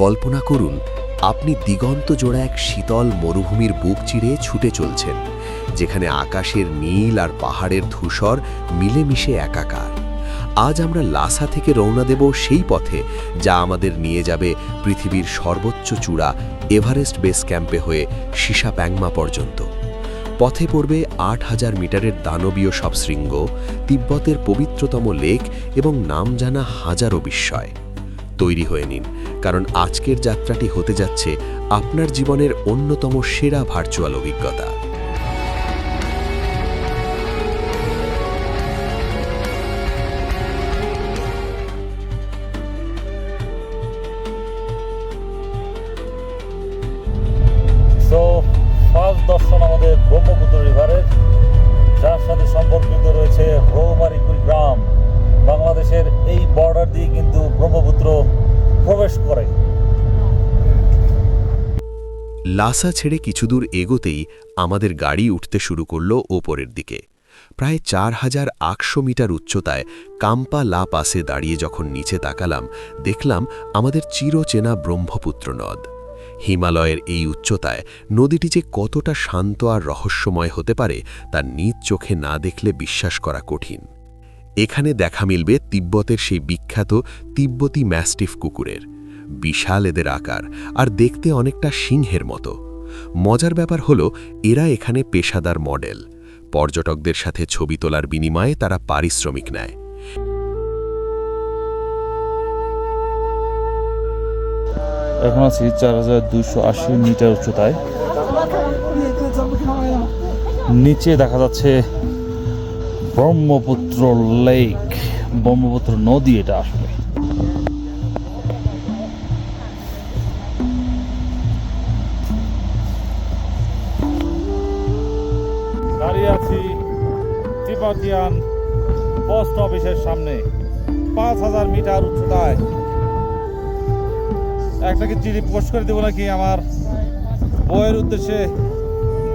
কল্পনা করুন, আপনি দিগন্ত জোড়া এক শীতল মরুভূমির বুক চিরে ছুটে চলছেন, যেখানে আকাশের নীল আর পাহাড়ের ধূসর মিলেমিশে একাকার। আজ আমরা লাসা থেকে রওনা দেব সেই পথে, যা আমাদের নিয়ে যাবে পৃথিবীর সর্বোচ্চ চূড়া এভারেস্ট বেস ক্যাম্পে হয়ে সীসা প্যাংমা পর্যন্ত। পথে পড়বে আট হাজার মিটারের দানবীয় সব শৃঙ্গ, তিব্বতের পবিত্রতম লেক এবং নাম জানা হাজারো বিস্ময়। তৈরি হয়ে নিন। কারণ আজকের যাত্রাটি হতে যাচ্ছে আপনার জীবনের অন্যতম সেরা ভার্চুয়াল অভিজ্ঞতা। লাসা ছেড়ে কিছুদূর এগোতেই আমাদের গাড়ি উঠতে শুরু করল ওপরের দিকে। প্রায় চার হাজার আটশো মিটার উচ্চতায় কাম্পা লা পাসে দাঁড়িয়ে যখন নিচে তাকালাম, দেখলাম আমাদের চিরচেনা ব্রহ্মপুত্র নদ। হিমালয়ের এই উচ্চতায় নদীটি যে কতটা শান্ত আর রহস্যময় হতে পারে তার নিজ চোখে না দেখলে বিশ্বাস করা কঠিন। এখানে দেখা মিলবে তিব্বতের সেই বিখ্যাত তিব্বতী ম্যাস্টিফ কুকুরের। বিশাল এদের আকার আর দেখতে অনেকটা সিংহের মতো। মজার ব্যাপার হলো, এরা এখানে পেশাদার মডেল। পর্যটকদের সাথে ছবি তোলার বিনিময়ে তারা পারিশ্রমিক নেয়। এখন আছি চার হাজার দুশো মিটার উচ্চতায়। নিচে দেখা যাচ্ছে ব্রহ্মপুত্র লেক। ব্রহ্মপুত্র নদী এটা আসলে। দাঁড়িয়ে আছি তিব্বতিয়ান পোস্ট অফিসের সামনে। পাঁচ হাজার মিটার উচ্চতায়। একটা কি চিঠি পোস্ট করে দেবো নাকি আমার বইয়ের উদ্দেশ্যে?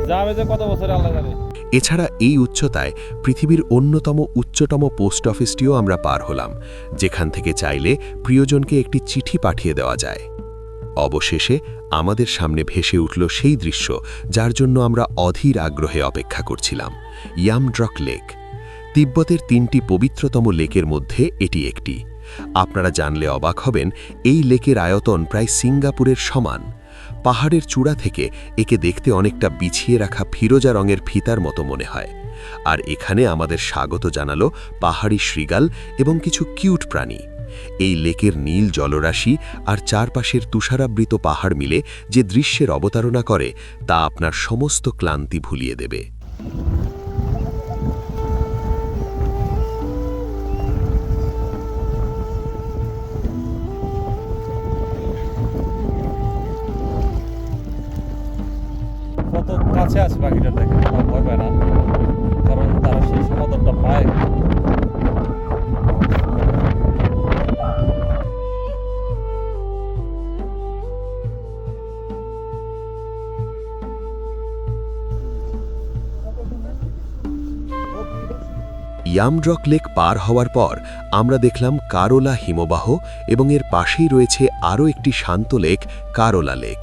যাবে যে কত বছরে আল্লাহ জানে। এছাড়া এই উচ্চতায় পৃথিবীর অন্যতম উচ্চতম পোস্ট অফিসটিও আমরা পার হলাম, যেখান থেকে চাইলে প্রিয়জনকে একটি চিঠি পাঠিয়ে দেওয়া যায়। অবশেষে আমাদের সামনে ভেসে উঠল সেই দৃশ্য যার জন্য আমরা অধীর আগ্রহে অপেক্ষা করছিলাম, ইয়ামড্রক লেক। তিব্বতের তিনটি পবিত্রতম লেকের মধ্যে এটি একটি। আপনারা জানলে অবাক হবেন, এই লেকের আয়তন প্রায় সিঙ্গাপুরের সমান। পাহাড়ের চূড়া থেকে একে দেখতে অনেকটা বিছিয়ে রাখা ফিরোজা রঙের ফিতার মতো মনে হয়। আর এখানে আমাদের স্বাগত জানালো পাহাড়ি শৃগাল এবং কিছু কিউট প্রাণী। এই লেকের নীল জলরাশি আর চারপাশের তুষারাবৃত পাহাড় মিলে যে দৃশ্যের অবতারণা করে, তা আপনার সমস্ত ক্লান্তি ভুলিয়ে দেবে। কাছে আছে পাখিটা দেখে? ভয় পায় না। কারণ তারা সেই সমাদরটা পায়। ইয়ামড্রক লেক পার হওয়ার পর আমরা দেখলাম কারোলা হিমবাহ এবং এর পাশেই রয়েছে আরও একটি শান্ত লেক, কারোলা লেক।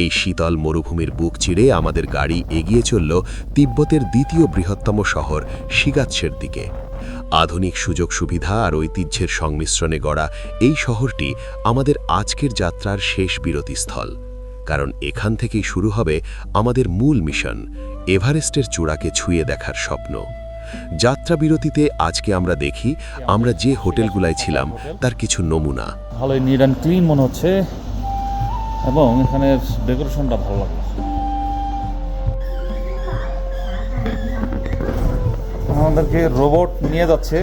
এই শীতল মরুভূমির বুক চিরে আমাদের গাড়ি এগিয়ে চলল তিব্বতের দ্বিতীয় বৃহত্তম শহর, শিগাৎসের দিকে। আধুনিক সুযোগ সুবিধা আর ঐতিহ্যের সংমিশ্রণে গড়া এই শহরটি আমাদের আজকের যাত্রার শেষ বিরতিস্থল। কারণ এখান থেকেই শুরু হবে আমাদের মূল মিশন, এভারেস্টের চূড়াকে ছুঁয়ে দেখার স্বপ্ন। যাত্রা বিরতিতে আজকে আমরা দেখি আমরা যে হোটেলগুলায় ছিলাম তার কিছু নমুনা। ভালোই নিট অ্যান্ড ক্লিন মনে হচ্ছে এবং এখানের ডেকোরেশনটা ভালো লাগছে। আমাদেরকে রোবট নিয়ে যাচ্ছে।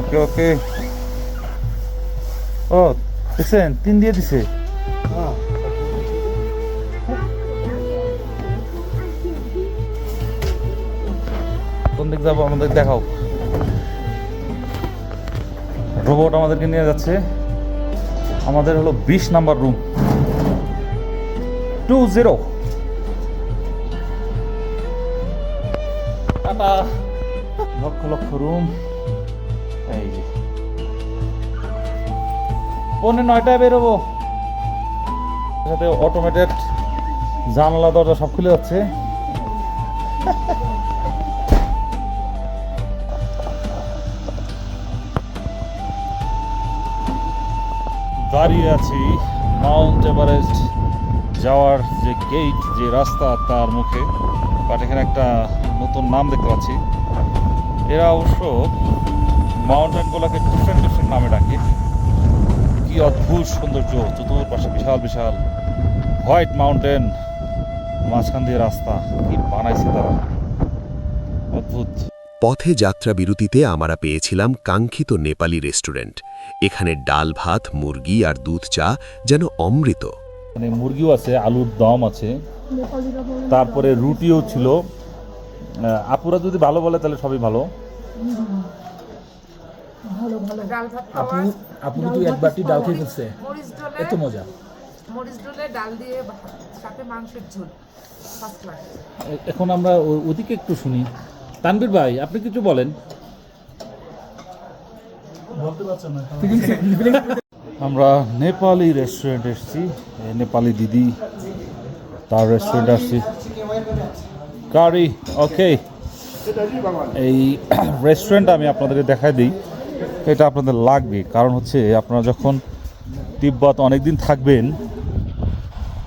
ওকে ওকে। ও দেখছেন তিন দিয়ে দিছে? কোন দিক যাব, আমাদের দেখাও। রোবট আমাদেরকে নিয়ে যাচ্ছে। আমাদের হলো বিশ number room. Two zero. Lakh lakh room. এই যে। নয়টায় বেরোবো। সাথে অটোমেটেড জানলা, দরজা সব খুলে যাচ্ছে। দাঁড়িয়ে আছি মাউন্ট এভারেস্ট যাওয়ার যে গেট যে রাস্তা তার মুখে। বাট এখানে একটা নতুন নাম দেখতে পাচ্ছি। এরা অবশ্য মাউন্টেনগুলোকে ডিফারেন্ট ডিফারেন্ট নামে ডাকে। কি অদ্ভুত সৌন্দর্য, চতুর্পাশে বিশাল বিশাল হোয়াইট মাউন্টেন মাঝখান দিয়ে রাস্তা, কি বানাইছে তারা। অদ্ভুত। পথে যাত্রা বিরতিতে আমরা পেয়েছিলাম কাঙ্ক্ষিত নেপালি রেস্টুরেন্ট। এখানে ডাল ভাত মুরগি আর দুধ চা যেন অমৃত। মানে মুরগিও আছে আলুর দম আছে। তারপরে রুটিও ছিল। আপুরা যদি ভালো বলে তাহলে সবই ভালো। আপু আপু কিন্তু এক বাটি ডাল খেয়ে ফেলছে। এত মজা। মরিচ ডলে ডাল দিয়ে সাথে মাংসের ঝোল। ফার্স্ট ক্লাস এ- এখন আমরা ওদিকে একটু শুনি। তানবীর ভাই আপনি কিছু বলেন। আমরা নেপালি রেস্টুরেন্ট এসেছি। নেপালি দিদি তার রেস্টুরেন্ট আসছি। কারি ওকে। এই রেস্টুরেন্ট আমি আপনাদেরকে দেখাই দিই। এটা আপনাদের লাগবে। কারণ হচ্ছে আপনারা যখন তিব্বত অনেক দিন থাকবেন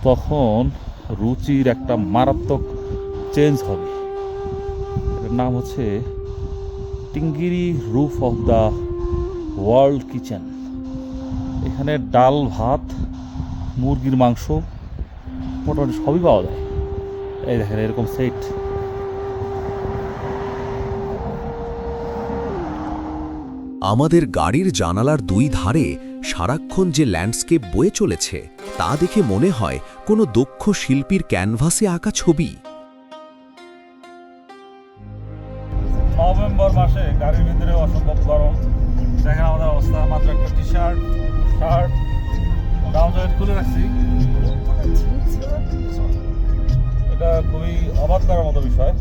তখন রুচির একটা মারাত্মক চেঞ্জ হবে। নাম হচ্ছে Tingri roof of the world kitchen. এখানে ডাল, ভাত, মুরগির মাংস মোটামুটি সবই পাওয়া যায়। এই দেখেন, এরকম সেট। আমাদের গাড়ির জানালার দুই ধারে সারাক্ষণ যে ল্যান্ডস্কেপ বয়ে চলেছে, তা দেখে মনে হয় কোনো দক্ষ শিল্পীর ক্যানভাসে আঁকা ছবি। এটা খুবই অবাক করার মতো বিষয়।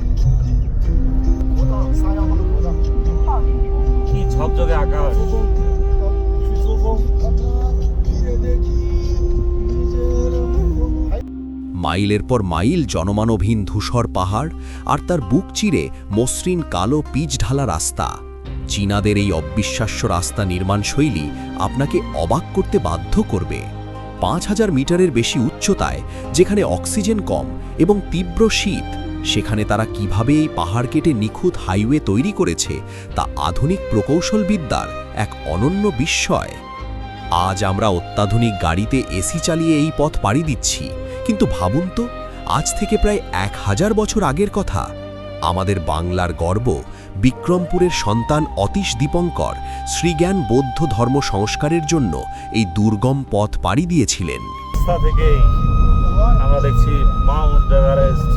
কি ঝকঝকে আকাশ। মাইলের পর মাইল জনমানবহীন ধূসর পাহাড় আর তার বুক চিরে মসৃণ কালো পিচ ঢালা রাস্তা। চীনাদের এই অবিশ্বাস্য রাস্তা নির্মাণ শৈলী আপনাকে অবাক করতে বাধ্য করবে। পাঁচ হাজার মিটারের বেশি উচ্চতায়, যেখানে অক্সিজেন কম এবং তীব্র শীত, সেখানে তারা কীভাবে এই পাহাড় কেটে নিখুঁত হাইওয়ে তৈরি করেছে, তা আধুনিক প্রকৌশলবিদ্যার এক অনন্য বিস্ময়। আজ আমরা অত্যাধুনিক গাড়িতে এসি চালিয়ে এই পথ পাড়ি দিচ্ছি, কিন্তু ভাবুন তো, আজ থেকে প্রায় এক হাজার বছর আগের কথা। আমাদের বাংলার গর্ব বিক্রমপুরের সন্তান অতীশ দীপঙ্কর শ্রীজ্ঞান বৌদ্ধ ধর্ম সংস্কারের জন্য এই দুর্গম পথ পাড়ি দিয়েছিলেন। রাস্তা আমরা দেখছি mount Everest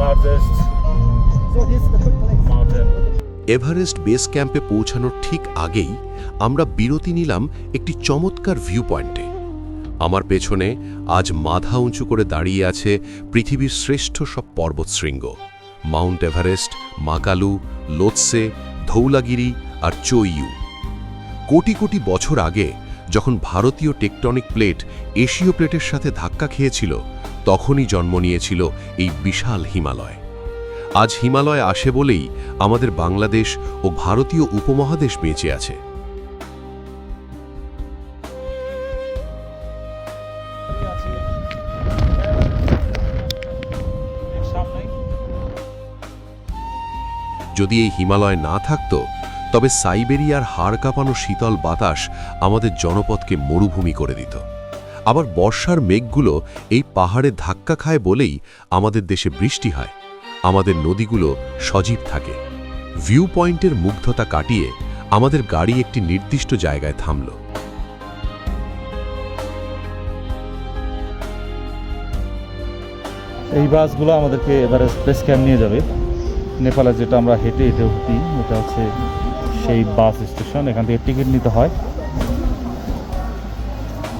largest mountain. Everest base ক্যাম্পে পৌঁছানোর ঠিক আগেই আমরা বিরতি নিলাম একটি চমৎকার ভিউ পয়েন্টে আমার পেছনে আজ মাথা উঁচু করে দাঁড়িয়ে আছে পৃথিবীর শ্রেষ্ঠ সব পর্বতশৃঙ্গ। মাউন্ট এভারেস্ট, মাকালু, লোৎসে, ধৌলাগিরি আর চৈয়ু। কোটি কোটি বছর আগে যখন ভারতীয় টেকটনিক প্লেট এশীয় প্লেটের সাথে ধাক্কা খেয়েছিল, তখনই জন্ম নিয়েছিল এই বিশাল হিমালয়। আজ হিমালয় আসে বলেই আমাদের বাংলাদেশ ও ভারতীয় উপমহাদেশ বেঁচে আছে। যদি এই হিমালয় না থাকত, তবে সাইবেরিয়ার হাড় কাঁপানো শীতল বাতাস আমাদের জনপদকে মরুভূমি করে দিত। আবার বর্ষার মেঘগুলো এই পাহাড়ে ধাক্কা খায় বলেই আমাদের দেশে বৃষ্টি হয়, আমাদের নদীগুলো সজীব থাকে। ভিউ পয়েন্টের মুগ্ধতা কাটিয়ে আমাদের গাড়ি একটি নির্দিষ্ট জায়গায় থামল। এই বাসগুলো আমাদেরকে এভারেস্ট বেস ক্যাম্প নিয়ে যাবে। নেপালে যেটা আমরা হেঁটে হেঁটে উঠি, এটা হচ্ছে সেই বাস স্টেশন। এখান থেকে টিকিট নিতে হয়।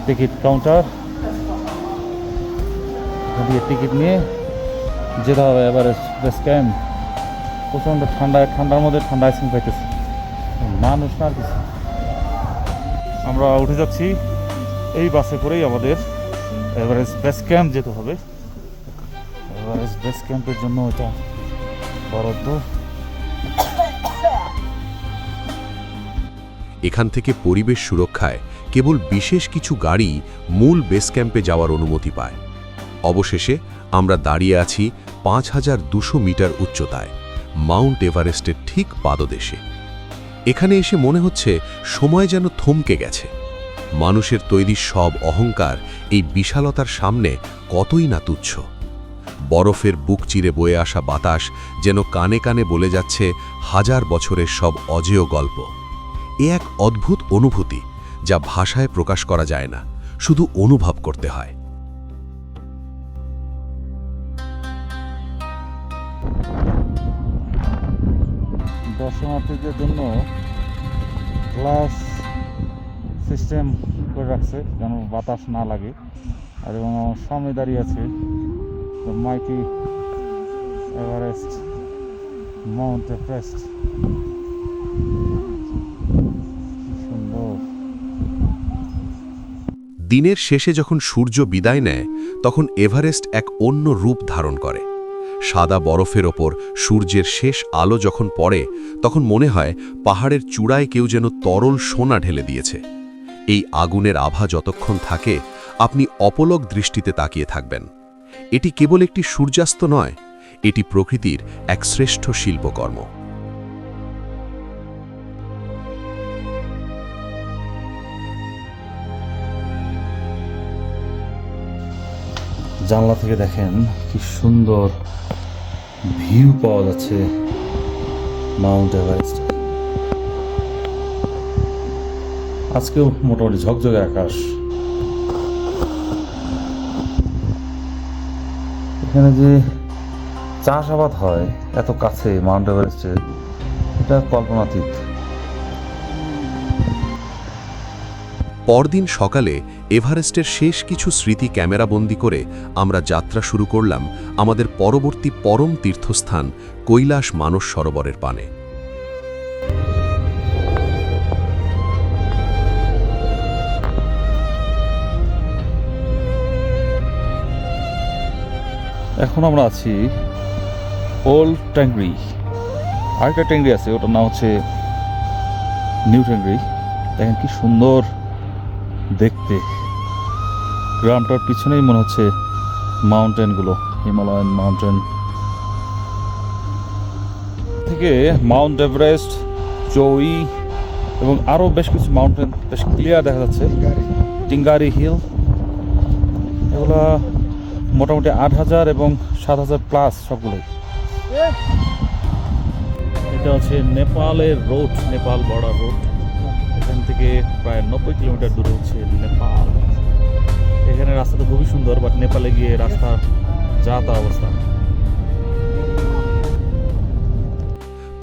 Ticket counter. দিয়ে টিকিট নিয়ে যেতে হবে এভারেস্ট বেস ক্যাম্প। প্রচণ্ড ঠান্ডায় ঠান্ডার মধ্যে ঠান্ডা আইসক্রিম খাইতেছে। মানুষ না আর কিছু। আমরা উঠে যাচ্ছি। এই বাসে করেই আমাদের এভারেস্ট বেস ক্যাম্প যেতে হবে। এভারেস্ট বেস ক্যাম্পের জন্য এটা বরাদ্দ। এখান থেকে পরিবেশ সুরক্ষায় কেবল বিশেষ কিছু গাড়ি মূল বেস ক্যাম্পে যাওয়ার অনুমতি পায়। অবশেষে আমরা দাঁড়িয়ে আছি পাঁচ হাজার দুশো মিটার উচ্চতায়, মাউন্ট এভারেস্টের ঠিক পাদদেশে। এখানে এসে মনে হচ্ছে সময় যেন থমকে গেছে। মানুষের তৈরি সব অহংকার এই বিশালতার সামনে কতই না তুচ্ছ। বরফের বুক চিরে বয়ে আসা বাতাস যেন কানে কানে বলে যাচ্ছে হাজার বছরের সব অজেয় গল্প। এ এক অদ্ভুত অনুভূতি যা ভাষায় প্রকাশ করা যায় না, শুধু অনুভব করতে হয়। দর্শনার্থীদের জন্য গ্লাস সিস্টেম করে রাখছে যেন বাতাস না লাগে। আর এবং সামনে দাঁড়িয়ে আছে। মাইটি এভারেস্ট মাউন্ট এভারেস্ট সুন্দর দিনের শেষে যখন সূর্য বিদায় নেয়, তখন এভারেস্ট এক অন্য রূপ ধারণ করে। সাদা বরফের ওপর সূর্যের শেষ আলো যখন পড়ে, তখন মনে হয় পাহাড়ের চূড়ায় কেউ যেন তরল সোনা ঢেলে দিয়েছে। এই আগুনের আভা যতক্ষণ থাকে, আপনি অপলক দৃষ্টিতে তাকিয়ে থাকবেন। এটি কেবল একটি সূর্যাস্ত নয়, এটি প্রকৃতির এক শ্রেষ্ঠ শিল্পকর্ম। জানলা থেকে দেখেন কি সুন্দর ভিউ পাওয়া যাচ্ছে মাউন্ট এভারেস্ট। আজকেও মোটামুটি ঝকঝকে আকাশ। এখানে যে চাষাবাদ হয় এত কাছে মাউন্ট এভারেস্টের এটা কল্পনাতীত। পরদিন সকালে এভারেস্টের শেষ কিছু স্মৃতি ক্যামেরাবন্দি করে আমরা যাত্রা শুরু করলাম আমাদের পরবর্তী পরম তীর্থস্থান কৈলাস মানস সরোবরের পানে। এখন আমরা আছি ওল্ড ট্যাংরি আরেকটা ট্যাংরি আছে, ওটার নাম হচ্ছে নিউ ট্যাংরি দেখেন কি সুন্দর দেখতে। গ্রামটার পিছনেই মনে হচ্ছে মাউন্টেনগুলো হিমালয়ান মাউন্টেন থেকে মাউন্ট এভারেস্ট চৌই এবং আরও বেশ কিছু মাউন্টেন বেশ ক্লিয়ার দেখা যাচ্ছে। টিঙ্গারি হিল এগুলা মোটামুটি আট হাজার এবং সাত হাজার প্লাস সবগুলোই। এটা হচ্ছে নেপালের রোড নেপাল বর্ডার রোড এখান থেকে প্রায় নব্বই কিলোমিটার দূরে হচ্ছে নেপাল। এখানে রাস্তা তো খুবই সুন্দর বাট নেপালে গিয়ে রাস্তা যা তা অবস্থা।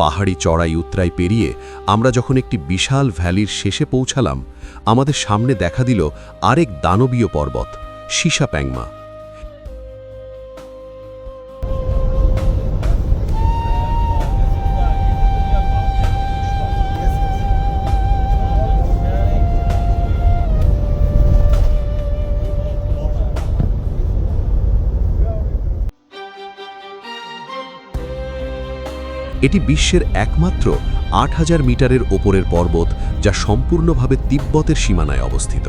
পাহাড়ি চড়াই উত্তরাই পেরিয়ে আমরা যখন একটি বিশাল ভ্যালির শেষে পৌঁছালাম, আমাদের সামনে দেখা দিল আরেক দানবীয় পর্বত, সীসা প্যাংমা। এটি বিশ্বের একমাত্র আট হাজার মিটারের ওপরের পর্বত যা সম্পূর্ণভাবে তিব্বতের সীমানায় অবস্থিত।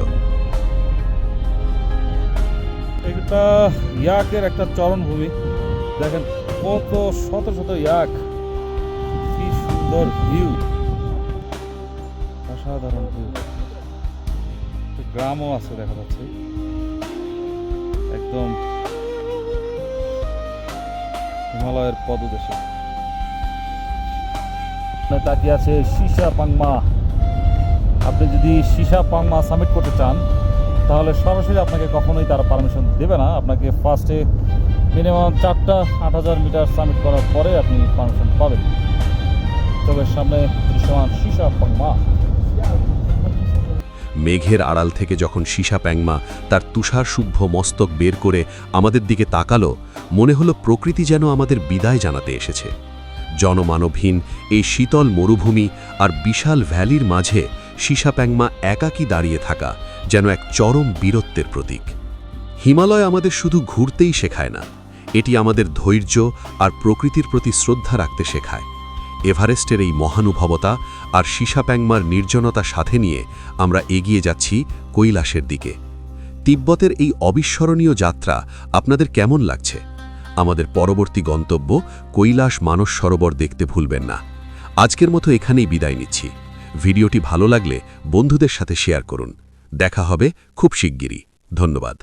এটা ইয়াকের একটা চরণভূমি। দেখেন, কত শত শত ইয়াক। কি সুন্দর ভিউ। অসাধারণ ভিউ। গ্রামও আছে দেখা যাচ্ছে। একদম হিমালয়ের পদদেশে। তাকিয়ে আছে সীসা পাংমা। আপনি যদি সীসা পাংমা সাবমিট করতে চান, তাহলে সরাসরি আপনাকে কখনোই তারা পারমিশন দেবে না। আপনাকে ফার্স্টে মিনিমাম চারটা আট হাজার মিটার সাবমিট করার পরে আপনি পারমিশন পাবেন। চোখের সামনে দৃশ্যমান সীসা পাংমা। মেঘের আড়াল থেকে যখন সীসা প্যাংমা তার তুষার শুভ্র মস্তক বের করে আমাদের দিকে তাকালো, মনে হলো প্রকৃতি যেন আমাদের বিদায় জানাতে এসেছে। জনমানবহীন এই শীতল মরুভূমি আর বিশাল ভ্যালির মাঝে সীসাপ্যাংমা একাকী দাঁড়িয়ে থাকা যেন এক চরম বীরত্বের প্রতীক। হিমালয় আমাদের শুধু ঘুরতেই শেখায় না, এটি আমাদের ধৈর্য আর প্রকৃতির প্রতি শ্রদ্ধা রাখতে শেখায়। এভারেস্টের এই মহানুভবতা আর সীসাপ্যাংমার নির্জনতা সাথে নিয়ে আমরা এগিয়ে যাচ্ছি কৈলাসের দিকে। তিব্বতের এই অবিস্মরণীয় যাত্রা আপনাদের কেমন লাগছে? আমাদের পরবর্তী গন্তব্য কৈলাস মানস সরোবর দেখতে ভুলবেন না। আজকের মতো এখানেই বিদায় নিচ্ছি। ভিডিওটি ভালো লাগলে বন্ধুদের সাথে শেয়ার করুন। দেখা হবে খুব শিগগিরই। ধন্যবাদ।